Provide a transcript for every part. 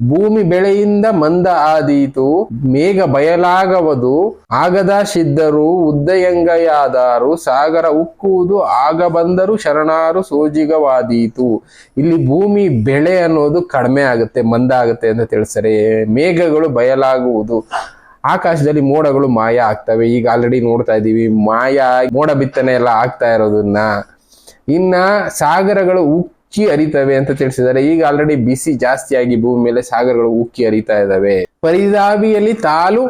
ಭೂಮಿ ಬೆಳೆಯಿಂದ ಮಂದ ಆದೀತು, ಮೇಘ ಬಯಲಾಗವದು, ಆಗದ ಸಿದ್ಧರು, ಉದ್ದಯಂಗಯಾದಾರು, ಸಾಗರ ಉಕ್ಕುವುದು, ಆಗ ಬಂದರು ಶರಣಾರು ಸೋಜಿಗವಾದೀತು. ಇಲ್ಲಿ ಭೂಮಿ ಬೆಳೆ ಅನ್ನೋದು ಕಡಿಮೆ ಆಗುತ್ತೆ, ಮಂದ ಆಗುತ್ತೆ ಅಂತ ತಿಳಿಸ್ತಾರೆ. ಮೇಘಗಳು ಬಯಲಾಗುವುದು. ಆಕಾಶದಲ್ಲಿ ಮೋಡಗಳು ಮಾಯ ಆಗ್ತವೆ. ಈಗ ಆಲ್ರೆಡಿ ನೋಡ್ತಾ ಇದೀವಿ ಮಾಯ ಮೋಡ ಬಿತ್ತನೆ ಎಲ್ಲ ಆಗ್ತಾ ಇರೋದನ್ನ. ಇನ್ನ ಸಾಗರಗಳು ಉಕ್ಕಿ ಹರಿತವೆ ಅಂತ ತಿಳಿಸಿದ್ದಾರೆ. ಈಗ ಆಲ್ರೆಡಿ ಬಿಸಿ ಜಾಸ್ತಿಯಾಗಿ ಭೂಮಿ ಮೇಲೆ ಸಾಗರಗಳು ಉಕ್ಕಿ ಹರಿತಾ ಇದಾವೆ ಪರಿದಾವಿಯಲ್ಲಿ ತಾಲು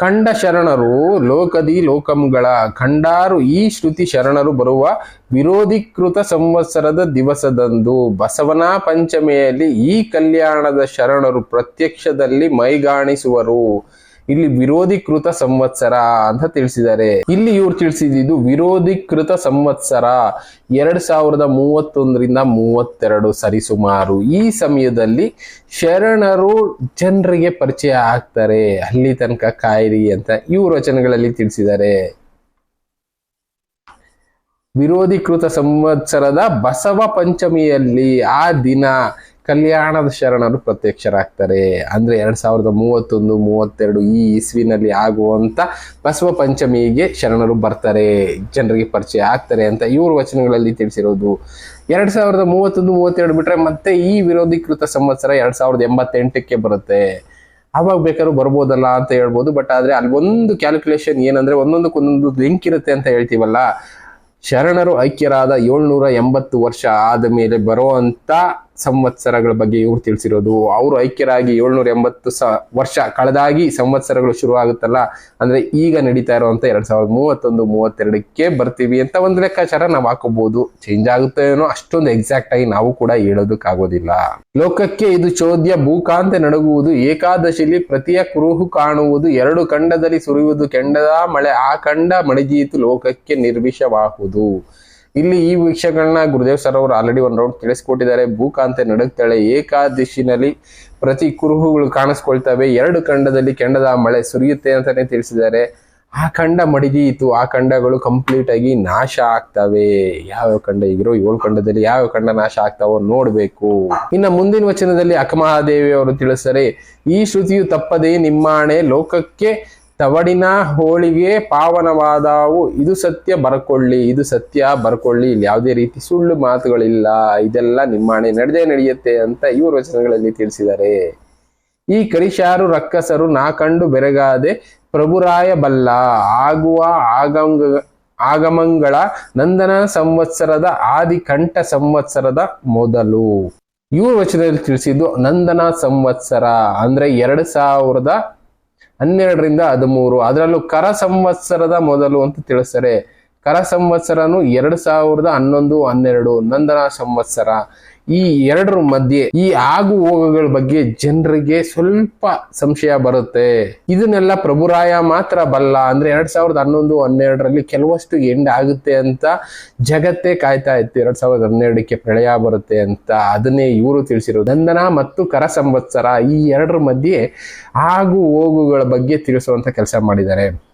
ಕಂಡ ಶರಣರು ಲೋಕದಿ ಲೋಕಂಗಳ ಕಂಡಾರು ಈ ಶ್ರುತಿ ಶರಣರು ಬರುವ ವಿರೋಧೀಕೃತ ಸಂವತ್ಸರದ ದಿವಸದಂದು ಬಸವನ ಪಂಚಮಿಯಲ್ಲಿ ಈ ಕಲ್ಯಾಣದ ಶರಣರು ಪ್ರತ್ಯಕ್ಷದಲ್ಲಿ ಮೈಗಾಣಿಸುವರು. ಇಲ್ಲಿ ವಿರೋಧೀಕೃತ ಸಂವತ್ಸರ ಅಂತ ತಿಳಿಸಿದ್ದಾರೆ. ಇಲ್ಲಿ ಇವ್ರು ತಿಳಿಸಿದ್ದು ವಿರೋಧೀಕೃತ ಸಂವತ್ಸರ ಎರಡ್ ಸಾವಿರದ ಮೂವತ್ತೊಂದರಿಂದ ಮೂವತ್ತೆರಡು ಸರಿಸುಮಾರು. ಈ ಸಮಯದಲ್ಲಿ ಶರಣರು ಜನರಿಗೆ ಪರಿಚಯ ಆಗ್ತಾರೆ. ಅಲ್ಲಿ ತನಕ ಕಾಯಿರಿ ಅಂತ ಇವ್ರ ವಚನಗಳಲ್ಲಿ ತಿಳಿಸಿದ್ದಾರೆ. ವಿರೋಧೀಕೃತ ಸಂವತ್ಸರದ ಬಸವ ಪಂಚಮಿಯಲ್ಲಿ ಆ ದಿನ ಕಲ್ಯಾಣದ ಶರಣರು ಪ್ರತ್ಯಕ್ಷರಾಗ್ತಾರೆ. ಅಂದ್ರೆ ಎರಡು ಸಾವಿರದ ಮೂವತ್ತೊಂದು, ಮೂವತ್ತೆರಡು ಈ ಇಸ್ವಿನಲ್ಲಿ ಆಗುವಂಥ ಬಸವ ಪಂಚಮಿಗೆ ಶರಣರು ಬರ್ತಾರೆ. ಜನರಿಗೆ ಪರಿಚಯ ಆಗ್ತಾರೆ ಅಂತ ಇವರು ವಚನಗಳಲ್ಲಿ ತಿಳಿಸಿರೋದು. ಎರಡ್ ಸಾವಿರದ ಮೂವತ್ತೊಂದು, ಮೂವತ್ತೆರಡು ಬಿಟ್ರೆ ಮತ್ತೆ ಈ ವಿರೋಧೀಕೃತ ಸಂವತ್ಸರ ಎರಡು ಸಾವಿರದ ಎಂಬತ್ತೆಂಟಕ್ಕೆ ಬರುತ್ತೆ. ಅವಾಗ ಬೇಕಾದ್ರೂ ಬರ್ಬೋದಲ್ಲ ಅಂತ ಹೇಳ್ಬೋದು ಬಟ್ ಆದ್ರೆ ಅಲ್ಲಿ ಒಂದು ಕ್ಯಾಲ್ಕುಲೇಷನ್ ಏನಂದ್ರೆ ಒಂದೊಂದಕ್ಕೊಂದೊಂದು ಲಿಂಕ್ ಇರುತ್ತೆ ಅಂತ ಹೇಳ್ತೀವಲ್ಲ. ಶರಣರು ಐಕ್ಯರಾದ ಏಳ್ನೂರ ಎಂಬತ್ತು ವರ್ಷ ಆದ ಮೇಲೆ ಬರುವಂತ ಸಂವತ್ಸರಗಳ ಬಗ್ಗೆ ಇವ್ರು ತಿಳಿಸಿರೋದು. ಅವರು ಐಕ್ಯರಾಗಿ ಏಳ್ನೂರ ಎಂಬತ್ತು ಸ ವರ್ಷ ಕಳೆದಾಗಿ ಸಂವತ್ಸರಗಳು ಶುರು ಆಗುತ್ತಲ್ಲ ಅಂದ್ರೆ ಈಗ ನಡೀತಾ ಇರುವಂತ ಎರಡ್ ಸಾವಿರದ ಮೂವತ್ತೊಂದು, ಮೂವತ್ತೆರಡಕ್ಕೆ ಬರ್ತೀವಿ ಅಂತ ಒಂದು ಲೆಕ್ಕಾಚಾರ ನಾವು ಹಾಕೋಬಹುದು ಚೇಂಜ್ ಆಗುತ್ತೆ ಏನೋ ಅಷ್ಟೊಂದು ಎಕ್ಸಾಕ್ಟ್ ಆಗಿ ನಾವು ಕೂಡ ಹೇಳೋದಕ್ಕಾಗೋದಿಲ್ಲ. ಲೋಕಕ್ಕೆ ಇದು ಚೋದ್ಯ, ಭೂಕಾಂತ ನಡಗುವುದು, ಏಕಾದಶಿಲಿ ಪ್ರತಿಯ ಕುರುಹು ಕಾಣುವುದು, ಎರಡು ಖಂಡದಲ್ಲಿ ಸುರಿಯುವುದು, ಕೆಂಡದ ಮಳೆ, ಆ ಖಂಡ ಮಳೆಜೀತು ಲೋಕಕ್ಕೆ ನಿರ್ವಿಷವಾಹುದು ಇಲ್ಲಿ ಈ ವೀಕ್ಷಕಗಳನ್ನ ಗುರುದೇವ್ ಸರ್ ಅವರು ಆಲ್ರೆಡಿ ಒಂದು ರೌಂಡ್ ತಿಳಿಸ್ಕೊಟ್ಟಿದ್ದಾರೆ. ಭೂಕಾಂತೆ ನಡುಗ್ತಾಳೆ. ಏಕಾದಶಿನಲ್ಲಿ ಪ್ರತಿ ಕುರುಹುಗಳು ಕಾಣಿಸ್ಕೊಳ್ತವೆ. ಎರಡು ಖಂಡದಲ್ಲಿ ಕೆಂಡದ ಮಳೆ ಸುರಿಯುತ್ತೆ ಅಂತಾನೆ ತಿಳಿಸಿದ್ದಾರೆ. ಆ ಖಂಡ ಮಡಿದೀತು ಆ ಖಂಡಗಳು ಕಂಪ್ಲೀಟ್ ಆಗಿ ನಾಶ ಆಗ್ತವೆ. ಯಾವ ಖಂಡ ಈಗಿರೋ? ಏಳು ಖಂಡದಲ್ಲಿ ಯಾವ ಖಂಡ ನಾಶ ಆಗ್ತಾವೋ ನೋಡ್ಬೇಕು. ಇನ್ನ ಮುಂದಿನ ವಚನದಲ್ಲಿ ಅಕಮಹಾದೇವಿ ಅವರು ತಿಳಿಸ್ತಾರೆ, ಈ ಶ್ರುತಿಯು ತಪ್ಪದೇ ನಿಮ್ಮಾಣೆ. ಲೋಕಕ್ಕೆ ತವಡಿನ ಹೋಳಿಗೆ ಪಾವನವಾದವು. ಇದು ಸತ್ಯ, ಬರ್ಕೊಳ್ಳಿ. ಇದು ಸತ್ಯ, ಬರ್ಕೊಳ್ಳಿ. ಇಲ್ಲಿ ಯಾವುದೇ ರೀತಿ ಸುಳ್ಳು ಮಾತುಗಳಿಲ್ಲ. ಇದೆಲ್ಲ ನಿಮ್ಮಾಣೆ ನಡೆದೇ ನಡೆಯುತ್ತೆ ಅಂತ ಇವರು ವಚನಗಳಲ್ಲಿ ತಿಳಿಸಿದ್ದಾರೆ. ಈ ಕರಿಶಾರು ರಕ್ಕಸರು ನಾ ಕಂಡು ಬೆರಗಾದೆ ಪ್ರಭುರಾಯ ಬಲ್ಲ. ಆಗುವ ಆಗಂಗ, ಆಗಮಂಗಳ ನಂದನ ಸಂವತ್ಸರದ ಆದಿ ಕಂಠ ಸಂವತ್ಸರದ ಮೊದಲು. ಇವ್ರ ವಚನದಲ್ಲಿ ತಿಳಿಸಿದ್ದು ನಂದನ ಸಂವತ್ಸರ, ಅಂದ್ರೆ ಎರಡ್ ಸಾವಿರದ ಹನ್ನೆರಡರಿಂದ ಹದಿಮೂರು. ಅದರಲ್ಲೂ ಕರ ಸಂವತ್ಸರದ ಮೊದಲು ಅಂತ ತಿಳಿಸ್ತಾರೆ. ಕರ ಸಂವತ್ಸರನು ಎರಡು ಸಾವಿರದ ಹನ್ನೊಂದು, ಹನ್ನೆರಡು ನಂದನ ಸಂವತ್ಸರ. ಈ ಎರಡರ ಮಧ್ಯೆ ಈ ಆಗು ಹೋಗುಗಳ ಬಗ್ಗೆ ಜನರಿಗೆ ಸ್ವಲ್ಪ ಸಂಶಯ ಬರುತ್ತೆ. ಇದನ್ನೆಲ್ಲ ಪ್ರಭುರಾಯ ಮಾತ್ರ ಬಲ್ಲ. ಅಂದ್ರೆ ಎರಡ್ ಸಾವಿರದ ಹನ್ನೊಂದು, ಹನ್ನೆರಡರಲ್ಲಿ ಕೆಲವಷ್ಟು ಎಂಡ್ ಆಗುತ್ತೆ ಅಂತ ಜಗತ್ತೇ ಕಾಯ್ತಾ ಇತ್ತು. ಎರಡ್ ಸಾವಿರದ ಹನ್ನೆರಡಕ್ಕೆ ಪ್ರಳಯ ಬರುತ್ತೆ ಅಂತ ಅದನ್ನೇ ಇವರು ತಿಳಿಸಿರೋದು. ನಂದನ ಮತ್ತು ಕರ ಸಂವತ್ಸರ ಈ ಎರಡರ ಮಧ್ಯೆ ಆಗು ಹೋಗುಗಳ ಬಗ್ಗೆ ತಿಳಿಸುವಂತ ಕೆಲಸ ಮಾಡಿದ್ದಾರೆ.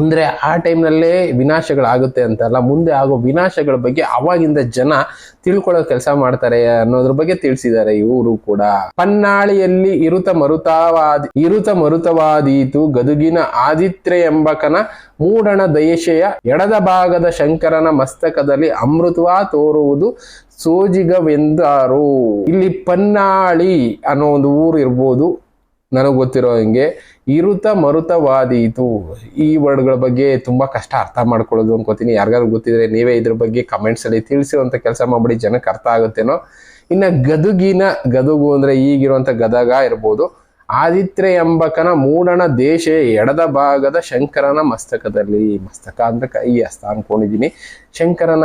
ಅಂದ್ರೆ ಆ ಟೈಮ್ನಲ್ಲೇ ವಿನಾಶಗಳಾಗುತ್ತೆ ಅಂತಲ್ಲ. ಮುಂದೆ ಆಗೋ ವಿನಾಶಗಳ ಬಗ್ಗೆ ಅವಾಗಿಂದ ಜನ ತಿಳ್ಕೊಳ್ಳೋ ಕೆಲಸ ಮಾಡ್ತಾರೆ ಅನ್ನೋದ್ರ ಬಗ್ಗೆ ತಿಳಿಸಿದ್ದಾರೆ ಇವರು ಕೂಡ. ಪನ್ನಾಳಿಯಲ್ಲಿ ಇರುತ ಮರುತವಾದಿ, ಇರುತ ಮರುತವಾದೀತು ಗದುಗಿನ ಆದಿತ್ಯ ಎಂಬಕನ ಮೂಡಣ ದಯಶೆಯ ಎಡದ ಭಾಗದ ಶಂಕರನ ಮಸ್ತಕದಲ್ಲಿ ಅಮೃತವಾ ತೋರುವುದು ಸೋಜಿಗವೆಂದಾರು. ಇಲ್ಲಿ ಪನ್ನಾಳಿ ಅನ್ನೋ ಒಂದು ಊರು ಇರ್ಬೋದು. ನನಗೆ ಗೊತ್ತಿರೋ ಹಂಗೆ ಇರುತ ಮರುತವಾದೀತು. ಈ ವರ್ಡ್ಗಳ ಬಗ್ಗೆ ತುಂಬಾ ಕಷ್ಟ ಅರ್ಥ ಮಾಡ್ಕೊಳ್ಳೋದು ಅನ್ಕೋತೀನಿ. ಯಾರಿಗಾದ್ರು ಗೊತ್ತಿದ್ರೆ ನೀವೇ ಇದ್ರ ಬಗ್ಗೆ ಕಮೆಂಟ್ಸಲ್ಲಿ ತಿಳಿಸುವಂತ ಕೆಲಸ ಮಾಡ್ಬಿಡಿ, ಜನಕ್ಕೆ ಅರ್ಥ ಆಗುತ್ತೇನೋ. ಇನ್ನ ಗದುಗಿನ ಗದುಗು ಅಂದ್ರೆ ಈಗಿರುವಂತ ಗದಗ ಇರ್ಬೋದು. ಆದಿತ್ಯ ಎಂಬಕನ ಮೂಡಣ ದೇಶ ಎಡದ ಭಾಗದ ಶಂಕರನ ಮಸ್ತಕದಲ್ಲಿ. ಮಸ್ತಕ ಅಂದ್ರೆ ಕೈ ಹಸ್ತ ಅನ್ಕೊಂಡಿದೀನಿ. ಶಂಕರನ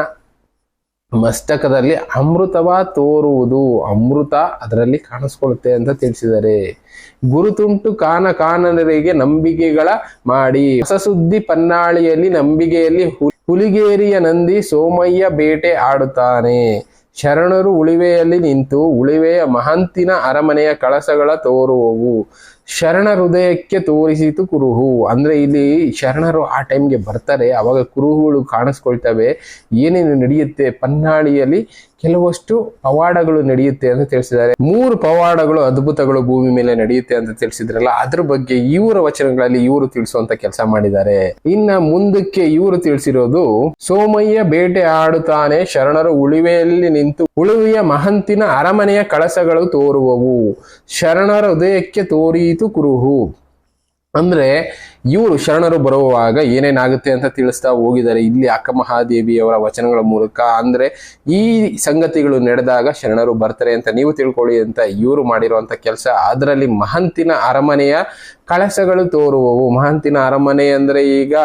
ಮಸ್ತಕದಲ್ಲಿ ಅಮೃತವ ತೋರುವುದು. ಅಮೃತ ಅದರಲ್ಲಿ ಕಾಣಿಸ್ಕೊಳ್ಳುತ್ತೆ ಅಂತ ತಿಳಿಸಿದ್ದಾರೆ. ಗುರುತುಂಟು ಕಾನ ಕಾನನರಿಗೆ ನಂಬಿಕೆಗಳ ಮಾಡಿ. ಹೊಸ ಸುದ್ದಿ ಪನ್ನಾಳಿಯಲ್ಲಿ ನಂಬಿಕೆಯಲ್ಲಿ ಹುಲಿಗೇರಿಯ ನಂದಿ ಸೋಮಯ್ಯ ಬೇಟೆ ಆಡುತ್ತಾನೆ. ಶರಣರು ಉಳಿವೆಯಲ್ಲಿ ನಿಂತು ಉಳಿವೆಯ ಮಹಂತಿನ ಅರಮನೆಯ ಕಳಸಗಳ ತೋರುವವು. ಶರಣ ಹೃದಯಕ್ಕೆ ತೋರಿಸಿತು ಕುರುಹು. ಅಂದ್ರೆ ಇಲ್ಲಿ ಶರಣರು ಆ ಟೈಮ್ಗೆ ಬರ್ತಾರೆ, ಅವಾಗ ಕುರುಹುಗಳು ಕಾಣಿಸ್ಕೊಳ್ತವೆ. ಏನೇನು ನಡೆಯುತ್ತೆ? ಪನ್ನಾಳಿಯಲ್ಲಿ ಕೆಲವಷ್ಟು ಪವಾಡಗಳು ನಡೆಯುತ್ತೆ ಅಂತ ತಿಳಿಸಿದ್ದಾರೆ. ಮೂರು ಪವಾಡಗಳು, ಅದ್ಭುತಗಳು ಭೂಮಿ ಮೇಲೆ ನಡೆಯುತ್ತೆ ಅಂತ ತಿಳಿಸಿದ್ರಲ್ಲ, ಅದ್ರ ಬಗ್ಗೆ ಇವರ ವಚನಗಳಲ್ಲಿ ಇವರು ತಿಳಿಸುವಂತ ಕೆಲಸ ಮಾಡಿದ್ದಾರೆ. ಇನ್ನ ಮುಂದಕ್ಕೆ ಇವರು ತಿಳಿಸಿರೋದು, ಸೋಮಯ್ಯ ಬೇಟೆ ಆಡುತ್ತಾನೆ, ಶರಣರು ಉಳಿವೆಯಲ್ಲಿ ನಿಂತು ಉಳುವೆಯ ಮಹಂತಿನ ಅರಮನೆಯ ಕಳಸಗಳು ತೋರುವವು. ಶರಣರ ಹೃದಯಕ್ಕೆ ತೋರೀತು ಕುರುಹು ಅಂದ್ರೆ ಇವರು ಶರಣರು ಬರುವಾಗ ಏನೇನಾಗುತ್ತೆ ಅಂತ ತಿಳಿಸ್ತಾ ಹೋಗಿದ್ದಾರೆ. ಇಲ್ಲಿ ಅಕ್ಕ ಮಹಾದೇವಿಯವರ ವಚನಗಳ ಮೂಲಕ ಅಂದ್ರೆ ಈ ಸಂಗತಿಗಳು ನಡೆದಾಗ ಶರಣರು ಬರ್ತಾರೆ ಅಂತ ನೀವು ತಿಳ್ಕೊಳ್ಳಿ ಅಂತ ಇವರು ಮಾಡಿರುವಂತ ಕೆಲಸ. ಅದರಲ್ಲಿ ಮಹಂತಿನ ಅರಮನೆಯ ಕಳಸಗಳು ತೋರುವವು. ಮಹಂತಿನ ಅರಮನೆ ಅಂದ್ರೆ ಈಗ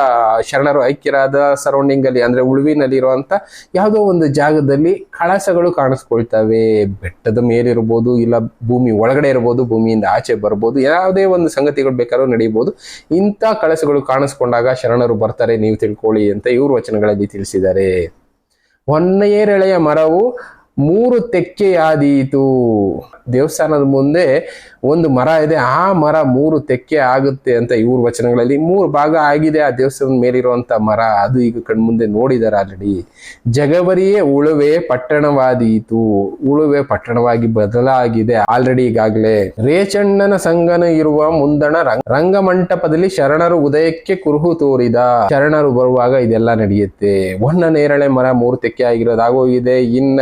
ಶರಣರು ಐಕ್ಯರಾದ ಸರೌಂಡಿಂಗ್ ಅಲ್ಲಿ ಅಂದ್ರೆ ಉಳುವಿನಲ್ಲಿ ಇರುವಂತ ಯಾವುದೋ ಒಂದು ಜಾಗದಲ್ಲಿ ಕಳಸಗಳು ಕಾಣಿಸ್ಕೊಳ್ತವೆ. ಬೆಟ್ಟದ ಮೇಲಿರ್ಬೋದು ಇಲ್ಲ ಭೂಮಿ ಒಳಗಡೆ ಇರ್ಬೋದು, ಭೂಮಿಯಿಂದ ಆಚೆ ಬರ್ಬೋದು. ಯಾವುದೇ ಒಂದು ಸಂಗತಿಗಳು ಬೇಕಾದ್ರೂ ನಡೀಬಹುದು ಇಂಥ ಕಳಸಗಳು ಕಾಣಿಸ್ಕೊಂಡಾಗ ಶರಣರು ಬರ್ತಾರೆ ನೀವು ತಿಳ್ಕೊಳ್ಳಿ ಅಂತ ಇವರು ವಚನಗಳಲ್ಲಿ ತಿಳಿಸಿದ್ದಾರೆ. ಹೊನ್ನೆಯರೆಳೆಯ ಮರವು ಮೂರು ತೆಕ್ಕೆಯಾದೀತು. ದೇವಸ್ಥಾನದ ಮುಂದೆ ಒಂದು ಮರ ಇದೆ. ಆ ಮರ ಮೂರು ತೆಕ್ಕೆ ಆಗುತ್ತೆ ಅಂತ ಇವ್ರ ವಚನಗಳಲ್ಲಿ ಮೂರು ಭಾಗ ಆಗಿದೆ. ಆ ದೇವಸ್ಥಾನದ ಮೇಲಿರುವಂತ ಮರ, ಅದು ಈಗ ಕಣ್ಮುಂದೆ ನೋಡಿದಾರೆ ಆಲ್ರೆಡಿ ಜಗವರಿಯೇ ಉಳುವೆ ಪಟ್ಟಣವಾದೀತು. ಉಳುವೆ ಪಟ್ಟಣವಾಗಿ ಬದಲಾಗಿದೆ ಆಲ್ರೆಡಿ ಈಗಾಗಲೇ. ರೇಚಣ್ಣನ ಸಂಗನ ಇರುವ ಮುಂದಣ ರಂಗ, ರಂಗಮಂಟಪದಲ್ಲಿ ಶರಣರು ಉದಯಕ್ಕೆ ಕುರುಹು ತೋರಿದ. ಶರಣರು ಬರುವಾಗ ಇದೆಲ್ಲ ನಡೆಯುತ್ತೆ. ಒನ್ನ ನೇರಳೆ ಮರ ಮೂರು ತೆಕ್ಕೆ ಆಗಿರೋದಾಗೋಗಿದೆ ಇನ್ನ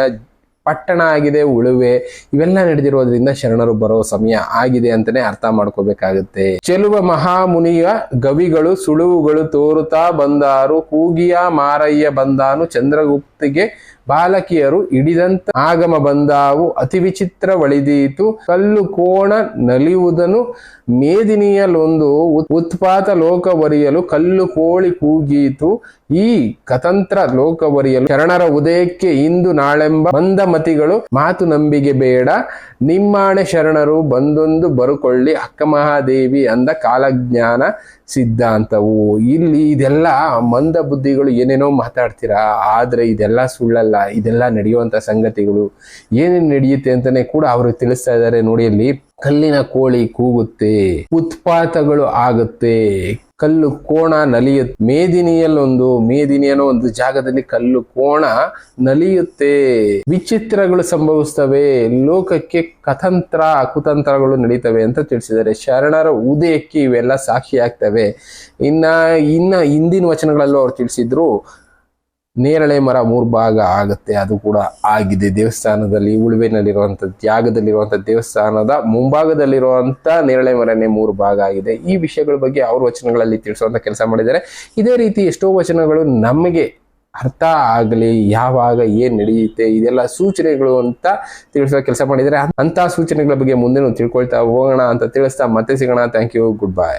ಪಟ್ಟಣ ಆಗಿದೆ, ಉಳುವೆ, ಇವೆಲ್ಲ ನಡೆದಿರೋದ್ರಿಂದ ಶರಣರು ಬರೋ ಸಮಯ ಆಗಿದೆ ಅಂತಾನೆ ಅರ್ಥ ಮಾಡ್ಕೋಬೇಕಾಗುತ್ತೆ. ಚೆಲುವ ಮಹಾಮುನಿಯ ಗವಿಗಳು, ಸುಳುವುಗಳು ತೋರುತ್ತಾ ಬಂದಾರು, ಕೂಗಿಯ ಮಾರಯ್ಯ ಬಂದಾನು, ಚಂದ್ರಗುಪ್ತಿಗೆ ಬಾಲಕಿಯರು ಹಿಡಿದಂತ ಆಗಮ ಬಂದಾವು. ಅತಿ ವಿಚಿತ್ರ ಒಳಿದೀತು. ಕಲ್ಲು ಕೋಣ ನಲಿಯುವುದನ್ನು ಮೇದಿನಿಯಲೊಂದು ಉತ್- ಉತ್ಪಾತ ಲೋಕವರಿಯಲು ಕಲ್ಲು ಕೋಳಿ ಕೂಗೀತು. ಈ ಕತಂತ್ರ ಲೋಕವರಿಯಲು ಶರಣರ ಉದಯಕ್ಕೆ ಇಂದು ನಾಳೆಂಬ ಬಂದ ಮತಿಗಳು ಮಾತು ನಂಬಿಗೆ ಬೇಡ. ನಿಮ್ಮಾಣೆ ಶರಣರು ಬಂದೊಂದು ಬರುಕೊಳ್ಳಿ. ಅಕ್ಕ ಮಹಾದೇವಿ ಅಂದ ಕಾಲಜ್ಞಾನ. ಸಿದ್ಧಾಂತವು. ಇಲ್ಲಿ ಇದೆಲ್ಲ ಮಂದ ಬುದ್ಧಿಗಳು ಏನೇನೋ ಮಾತಾಡ್ತೀರಾ, ಆದ್ರೆ ಇದೆಲ್ಲ ಸುಳ್ಳಲ್ಲ, ಇದೆಲ್ಲ ನಡೆಯುವಂತ ಸಂಗತಿಗಳು ಏನೇನು ನಡೆಯುತ್ತೆ ಅಂತಲೇ ಕೂಡ ಅವರು ತಿಳಿಸ್ತಾ ಇದ್ದಾರೆ ನೋಡಿ ಅಲ್ಲಿ. ಕಲ್ಲಿನ ಕೋಳಿ ಕೂಗುತ್ತೆ, ಉತ್ಪಾತಗಳು ಆಗುತ್ತೆ. ಕಲ್ಲು ಕೋಣ ನಲಿಯುತ್ತೆ. ಮೇದಿನಿಯಲ್ಲೊಂದು, ಮೇದಿನಿ ಅನ್ನೋ ಒಂದು ಜಾಗದಲ್ಲಿ ಕಲ್ಲು ಕೋಣ ನಲಿಯುತ್ತೆ. ವಿಚಿತ್ರಗಳು ಸಂಭವಿಸ್ತವೆ. ಲೋಕಕ್ಕೆ ಕಥಂತ್ರ, ಕುತಂತ್ರಗಳು ನಡೀತವೆ ಅಂತ ತಿಳಿಸಿದ್ದಾರೆ. ಶರಣರ ಉದಯಕ್ಕೆ ಇವೆಲ್ಲ ಸಾಕ್ಷಿ ಆಗ್ತವೆ. ಇನ್ನ ಇನ್ನ ಹಿಂದಿನ ವಚನಗಳಲ್ಲೂ ಅವ್ರು ತಿಳಿಸಿದ್ರು ನೇರಳೆ ಮರ ಮೂರು ಭಾಗ ಆಗುತ್ತೆ, ಅದು ಕೂಡ ಆಗಿದೆ. ದೇವಸ್ಥಾನದಲ್ಲಿ ಉಳುವೆನಲ್ಲಿರುವಂಥ ತ್ಯಾಗದಲ್ಲಿರುವಂಥ ದೇವಸ್ಥಾನದ ಮುಂಭಾಗದಲ್ಲಿರುವಂಥ ನೇರಳೆ ಮರನೇ ಮೂರು ಭಾಗ ಆಗಿದೆ. ಈ ವಿಷಯಗಳ ಬಗ್ಗೆ ಅವರು ವಚನಗಳಲ್ಲಿ ತಿಳಿಸುವಂಥ ಕೆಲಸ ಮಾಡಿದ್ದಾರೆ. ಇದೇ ರೀತಿ ಎಷ್ಟೋ ವಚನಗಳು ನಮಗೆ ಅರ್ಥ ಆಗಲಿ, ಯಾವಾಗ ಏನ್ ನಡೆಯುತ್ತೆ, ಇದೆಲ್ಲ ಸೂಚನೆಗಳು ಅಂತ ತಿಳಿಸೋ ಕೆಲಸ ಮಾಡಿದರೆ ಅಂತ ಸೂಚನೆಗಳ ಬಗ್ಗೆ ಮುಂದೆ ತಿಳ್ಕೊಳ್ತಾ ಹೋಗೋಣ ಅಂತ ತಿಳಿಸ್ತಾ ಮತ್ತೆ ಸಿಗೋಣ. Thank you good bye